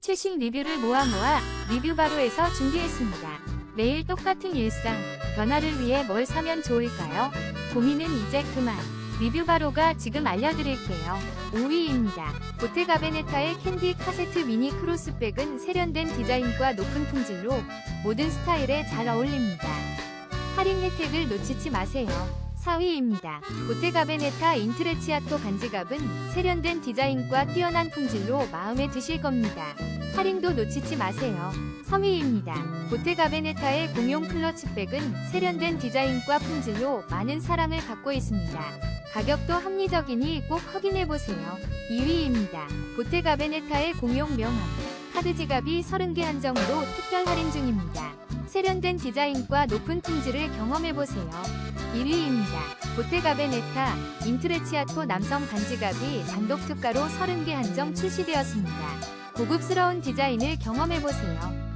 최신 리뷰를 모아 모아 리뷰바로에서 준비했습니다. 매일 똑같은 일상, 변화를 위해 뭘 사면 좋을까요? 고민은 이제 그만. 리뷰바로가 지금 알려드릴게요. 5위입니다. 보테가베네타의 캔디 카세트 미니 크로스백은 세련된 디자인과 높은 품질로 모든 스타일에 잘 어울립니다. 할인 혜택을 놓치지 마세요. 4위입니다. 보테가베네타 인트레치아토 반지갑은 세련된 디자인과 뛰어난 품질로 마음에 드실 겁니다. 할인도 놓치지 마세요. 3위입니다. 보테가베네타의 공용 클러치백은 세련된 디자인과 품질로 많은 사랑을 받고 있습니다. 가격도 합리적이니 꼭 확인해보세요. 2위입니다. 보테가베네타의 공용 명함 카드 지갑이 30개 한정으로 특별 할인 중입니다. 세련된 디자인과 높은 품질을 경험해보세요. 1위입니다. 보테가베네타 인트레치아토 남성 반지갑이 단독 특가로 30개 한정 출시되었습니다. 고급스러운 디자인을 경험해보세요.